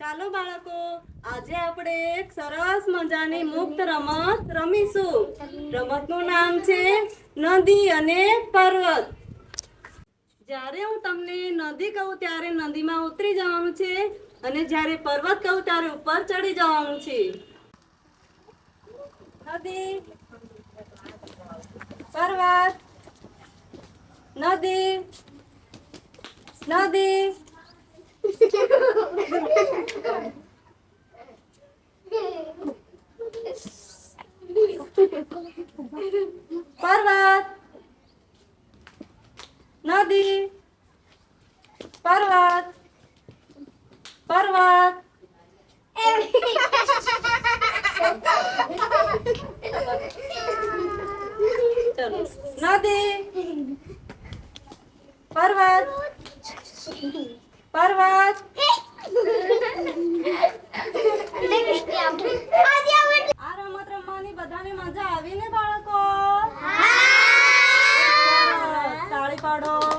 ચાલો બાળકો, આજે આપણે એક સરસ મજાની મુક્ત રમત રમીશું. રમતનું નામ છે નદી અને પર્વત. જ્યારે હું તમને નદી કહું ત્યારે નદીમાં ઉતરી જવાનું છે અને જ્યારે પર્વત કહું ત્યારે ઉપર ચડી જવાનું છે. નદી, પર્વત, નદી નદી. Parvat. Nadi. Parvat. Parvat. Nadi. Parvat. Parvat. મજા આવી ને બાળકો? તાળી પાડો.